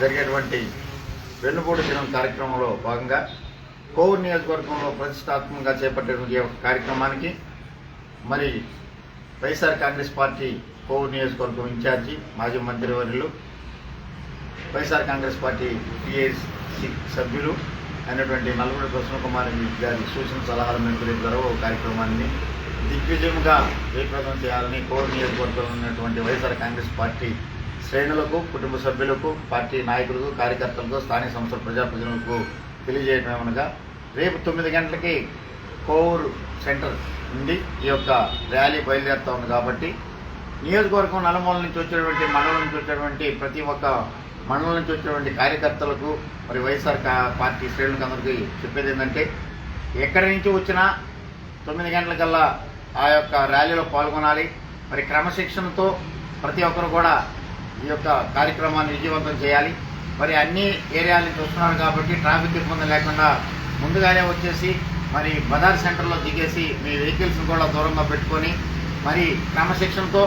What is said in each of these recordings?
జరిగేటువంటి వెన్నుపూడి దినం కార్యక్రమంలో భాగంగా కోవూరు నియోజకవర్గంలో ప్రతిష్టాత్మకంగా చేపట్టేటువంటి యొక్క కార్యక్రమానికి మరి వైఎస్ఆర్ కాంగ్రెస్ పార్టీ కోవూరు నియోజకవర్గం ఇన్ఛార్జి మాజీ మంత్రివర్యులు వైఎస్ఆర్ కాంగ్రెస్ పార్టీ పిఏసి సభ్యులు అయినటువంటి నల్గొండ ప్రసన్నకుమార్ గారి సూచన సలహాల మేరకు ద్వారా కార్యక్రమాన్ని దిగ్విజయంగా జయప్రదం చేయాలని కోర్ నియోజకవర్గంలో ఉన్నటువంటి వైఎస్ఆర్ కాంగ్రెస్ పార్టీ శ్రేణులకు కుటుంబ సభ్యులకు పార్టీ నాయకులకు కార్యకర్తలకు స్థానిక సంస్థల ప్రజాప్రతినిధులకు తెలియజేయడం ఏమనగా రేపు తొమ్మిది గంటలకి కోవూరు సెంటర్ నుండి ఈ యొక్క ర్యాలీ బయలుదేరుతా ఉంది కాబట్టి నియోజకవర్గం నలుమూల నుంచి వచ్చేటువంటి మండలం నుంచి వచ్చేటువంటి ప్రతి ఒక్క మండలం నుంచి వచ్చేటువంటి కార్యకర్తలకు మరి వైఎస్ఆర్ పార్టీ శ్రేణులకు అందరికీ చెప్పేది ఏంటంటే ఎక్కడి నుంచి వచ్చినా తొమ్మిది గంటలకల్లా ఆ యొక్క ర్యాలీలో పాల్గొనాలి. మరి క్రమశిక్షణతో ప్రతి ఒక్కరు కూడా ఈ యొక్క కార్యక్రమాన్ని విజయవంతం చేయాలి. మరి అన్ని ఏరియాల నుంచి వస్తున్నారు కాబట్టి ట్రాఫిక్ ఇబ్బంది లేకుండా ముందుగానే వచ్చేసి మరి బజార్ సెంటర్లో దిగేసి మీ వెహికల్స్ని కూడా దూరంగా పెట్టుకొని మరి క్రమశిక్షణతో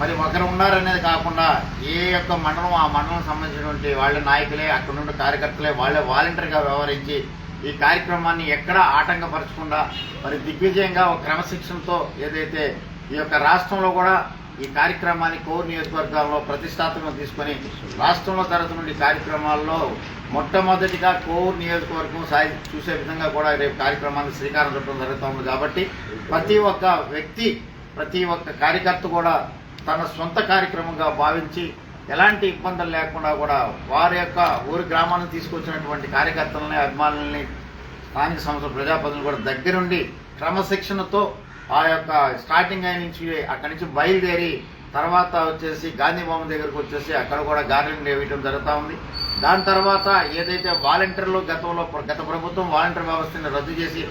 మరి ఒకరు ఉన్నారనేది కాకుండా ఏ యొక్క మండలం ఆ మండలం సంబంధించినటువంటి వాళ్ళ నాయకులే అక్కడ నుండి కార్యకర్తలే వాళ్ళే వాలంటీర్గా వ్యవహరించి ఈ కార్యక్రమాన్ని ఎక్కడా ఆటంకపరచకుండా మరి దిగ్విజయంగా ఒక క్రమశిక్షణతో ఏదైతే ఈ యొక్క రాష్ట్రంలో కూడా ఈ కార్యక్రమాన్ని కోర్ నియోజకవర్గంలో ప్రతిష్టాత్మకం తీసుకొని రాష్ట్రంలో జరుగుతున్న నుండి కార్యక్రమాల్లో మొట్టమొదటిగా కోర్ నియోజకవర్గం సాయి చూసే విధంగా కూడా రేపు కార్యక్రమాన్ని శ్రీకారం చుట్టడం జరుగుతుంది కాబట్టి ప్రతి ఒక్క వ్యక్తి ప్రతి ఒక్క కార్యకర్త కూడా తన సొంత కార్యక్రమంగా భావించి ఎలాంటి ఇబ్బందులు లేకుండా కూడా వారి యొక్క ఊరి గ్రామాలను తీసుకొచ్చినటువంటి కార్యకర్తలని అభిమానులని స్థానిక సంస్థల ప్రజాప్రతినిధులు కూడా దగ్గరుండి క్రమశిక్షణతో ఆ యొక్క స్టార్టింగ్ అయిన నుంచి అక్కడి నుంచి బయలుదేరి తర్వాత వచ్చేసి గాంధీ భవన్ దగ్గరకు వచ్చేసి అక్కడ కూడా గార్డెన్ వేయటం జరుగుతూ ఉంది. దాని తర్వాత ఏదైతే వాలంటీర్లు గతంలో గత ప్రభుత్వం వాలంటీర్ వ్యవస్థని రద్దు చేసి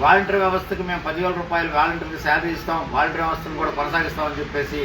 వాలంటీర్ వ్యవస్థకు మేము పదివేల రూపాయలు వాలంటీర్కి శాలరీ ఇస్తాం వాలంటీర్ వ్యవస్థను కూడా కొనసాగిస్తామని చెప్పేసి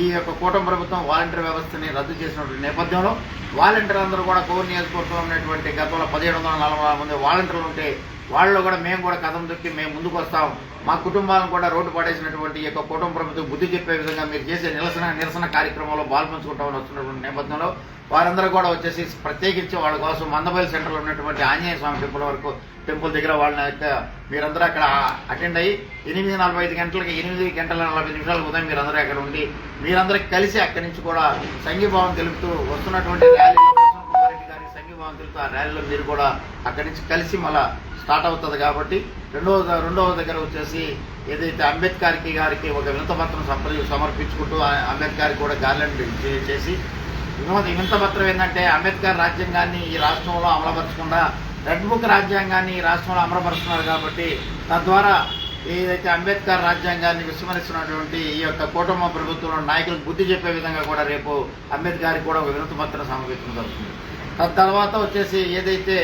ఈ యొక్క కూటమి ప్రభుత్వం వాలంటీర్ వ్యవస్థని రద్దు చేసినటువంటి నేపథ్యంలో వాలంటీర్ అందరూ కూడా కోర్ నియోజకవర్గంలో ఉన్నటువంటి గతంలో పదిహేడు వందల నలభై మంది వాలంటీర్లు ఉంటే వాళ్ళు కూడా మేము కూడా కథం దొక్కి మేము ముందుకు వస్తాం. మా కుటుంబాలను కూడా రోడ్డు పడేసినటువంటి ఈ యొక్క కుటుంబ ప్రభుత్వం బుద్ధి చెప్పే విధంగా మీరు చేసే నిరసన నిరసన కార్యక్రమంలో పాల్పంచుకుంటామని వస్తున్నటువంటి నేపథ్యంలో వారందరూ కూడా వచ్చేసి ప్రత్యేకించి వాళ్ళ కోసం మందబైల్ సెంటర్లో ఉన్నటువంటి ఆంజనేయ స్వామి టెంపుల్ వరకు టెంపుల్ దగ్గర వాళ్ళని మీరందరూ అక్కడ అటెండ్ అయ్యి ఎనిమిది నలభై ఐదు గంటలకి ఎనిమిది గంటల నలభై నిమిషాలకు ఉదయం మీరందరూ అక్కడ ఉండి మీరందరికి కలిసి అక్కడి నుంచి కూడా సంఘీభావం తెలుపుతూ వస్తున్నటువంటి ర్యాలీలో గారి ఆ ర్యాలీలో మీరు కూడా అక్కడి నుంచి కలిసి మళ్ళా స్టార్ట్ అవుతుంది కాబట్టి రెండవ రెండవ దగ్గర వచ్చేసి ఏదైతే అంబేద్కర్కి గారికి ఒక వినతపత్రం సంప్ర సమర్పించుకుంటూ అంబేద్కర్ కూడా గార్లెండ్ చేసి వినతపత్రం వింతపత్రం ఏంటంటే అంబేద్కర్ రాజ్యాంగాన్ని ఈ రాష్ట్రంలో అమలుపరచకుండా రెడ్ బుక్ రాజ్యాంగాన్ని ఈ రాష్ట్రంలో అమలుపరుస్తున్నారు కాబట్టి తద్వారా ఏదైతే అంబేద్కర్ రాజ్యాంగాన్ని విస్మరిస్తున్నటువంటి ఈ యొక్క కుటుంబ ప్రభుత్వంలో నాయకులకు బుద్ధి చెప్పే విధంగా కూడా రేపు అంబేద్కర్కి కూడా ఒక వినతి పత్రం సమర్పించడం జరుగుతుంది. తర్వాత వచ్చేసి ఏదైతే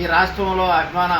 ఈ రాష్ట్రంలో అభిమాన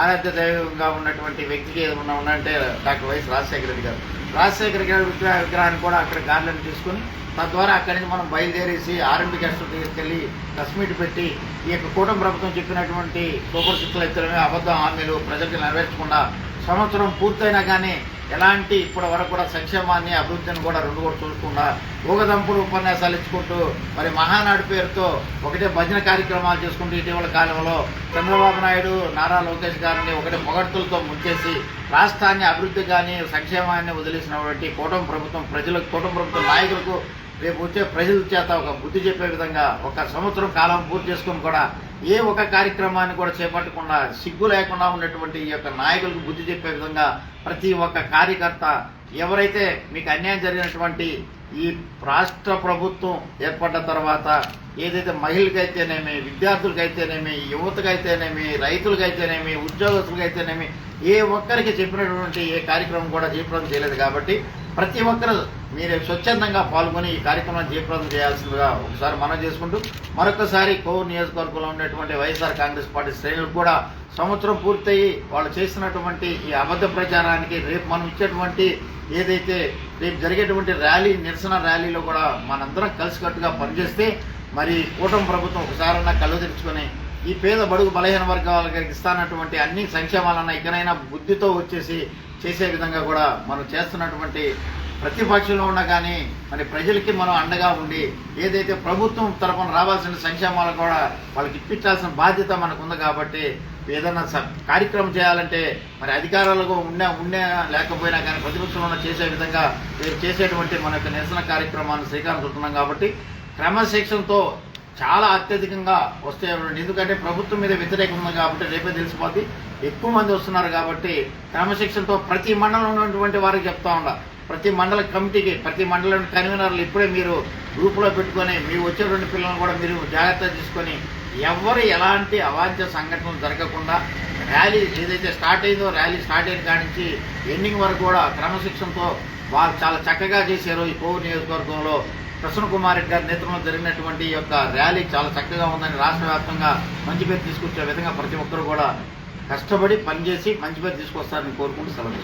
ఆరాధ్య దైవంగా ఉన్నటువంటి వ్యక్తికి ఏదైనా ఉన్నంటే డాక్టర్ వైఎస్ రాజశేఖర రెడ్డి గారు. రాజశేఖర గారి విగ్రహాన్ని కూడా అక్కడ గార్లను తీసుకుని తద్వారా అక్కడి నుంచి మనం బయలుదేరేసి ఆర్ఎంపీ గెస్ట్ తీసుకెళ్ళి ప్రెస్ మీట్ పెట్టి ఈ యొక్క కూటమి ప్రభుత్వం చెప్పినటువంటి సూపర్ శక్తులు ఎత్తులమే అబద్ధం హామీలు ప్రజలకు నెరవేర్చకుండా సంవత్సరం పూర్తయినా కానీ ఎలాంటి ఇప్పటి వరకు కూడా సంక్షేమాన్ని అభివృద్ధిని కూడా రెండు కూడా చూసుకుండా ఊగదంపులు ఉపన్యాసాలు ఇచ్చుకుంటూ మరి మహానాడు పేరుతో ఒకటే భజన కార్యక్రమాలు చేసుకుంటూ ఇటీవల కాలంలో చంద్రబాబు నాయుడు నారా లోకేష్ గారిని ఒకటే పొగడ్తలతో ముంచేసి రాష్ట్రాన్ని అభివృద్ధి కానీ సంక్షేమాన్ని వదిలేసినటువంటి కూటమి ప్రభుత్వం ప్రజలకు కూటమి ప్రభుత్వం నాయకులకు రేపు వచ్చే ప్రజల చేత ఒక బుద్ధి చెప్పే విధంగా ఒక సంవత్సరం కాలం పూర్తి చేసుకుని కూడా ఏ ఒక కార్యక్రమాన్ని కూడా చేపట్టకుండా సిగ్గు లేకుండా ఉన్నటువంటి ఈ యొక్క నాయకులకు బుద్ధి చెప్పే విధంగా ప్రతి ఒక్క కార్యకర్త ఎవరైతే మీకు అన్యాయం జరిగినటువంటి ఈ రాష్ట్ర ప్రభుత్వం ఏర్పడ్డ తర్వాత ఏదైతే మహిళలకైతేనేమి విద్యార్థులకైతేనేమి యువతకైతేనేమి రైతులకైతేనేమి ఉద్యోగస్తులకైతేనేమి ఏ ఒక్కరికి చెప్పినటువంటి ఏ కార్యక్రమం కూడా చేయడం చేయలేదు కాబట్టి ప్రతి ఒక్కరు మీరు స్వచ్ఛందంగా పాల్గొని ఈ కార్యక్రమాన్ని జయప్రదం చేయాల్సిందిగా ఒకసారి మనం చేసుకుంటూ మరొకసారి కోవూరు నియోజకవర్గంలో ఉన్నటువంటి వైఎస్ఆర్ కాంగ్రెస్ పార్టీ శ్రేణులు కూడా సంవత్సరం పూర్తయి వాళ్ళు చేసినటువంటి ఈ అబద్ధ ప్రచారానికి రేపు మనం ఇచ్చేటువంటి ఏదైతే రేపు జరిగేటువంటి ర్యాలీ నిరసన ర్యాలీలో కూడా మనందరం కలిసికట్టుగా పనిచేస్తే మరి కూటమి ప్రభుత్వం ఒకసారన్నా కళ్ళు తెరుచుకొని ఈ పేద బడుగు బలహీన వర్గాలకి ఇస్తానటువంటి అన్ని సంక్షేమాలన్నా ఇకనైనా బుద్ధితో వచ్చేసి చేసే విధంగా కూడా మనం చేస్తున్నటువంటి ప్రతిపక్షంలో ఉన్నా కానీ మరి ప్రజలకి మనం అండగా ఉండి ఏదైతే ప్రభుత్వం తరపున రావాల్సిన సంక్షేమాలు కూడా వాళ్ళకి ఇప్పించాల్సిన బాధ్యత మనకు ఉంది కాబట్టి ఏదైనా స- కార్యక్రమం చేయాలంటే మరి అధికారాలకు ఉండే ఉండే లేకపోయినా కానీ ప్రతిపక్షంలో చేసే విధంగా మీరు చేసేటువంటి మన యొక్క నిరసన కార్యక్రమాన్ని శ్రీకారం చుట్టున్నాం కాబట్టి క్రమశిక్షణతో చాలా అత్యధికంగా వస్తే ఎందుకంటే ప్రభుత్వం మీద వ్యతిరేకం ఉంది కాబట్టి రేపే తెలిసిపోద్ది. ఎక్కువ మంది వస్తున్నారు కాబట్టి క్రమశిక్షణతో ప్రతి మండలంలో ఉన్నటువంటి వారికి చెప్తా ఉండ ప్రతి మండల కమిటీకి ప్రతి మండలం కన్వీనర్లు ఇప్పుడే మీరు గ్రూపులో పెట్టుకొని మీరు వచ్చేటువంటి పిల్లలను కూడా మీరు జాగ్రత్త తీసుకొని ఎవరు ఎలాంటి అవాంఛ సంఘటనలు జరగకుండా ర్యాలీ ఏదైతే స్టార్ట్ అయిందో ర్యాలీ స్టార్ట్ అయిన కాడి నుంచి ఎండింగ్ వరకు కూడా క్రమశిక్షణతో వాళ్ళు చాలా చక్కగా చేశారు ఈ కోవిడ్ నియోజకవర్గంలో. ప్రసన్న కుమార్ రెడ్డి గారి నేతృత్వంలో జరిగినటువంటి ఈ యొక్క ర్యాలీ చాలా చక్కగా ఉందని రాష్ట్ర వ్యాప్తంగా మంచి పేరు తీసుకొచ్చే విధంగా ప్రతి ఒక్కరు కూడా కష్టపడి పనిచేసి మంచి పేరు తీసుకొస్తారని కోరుకుంటూ సెలవు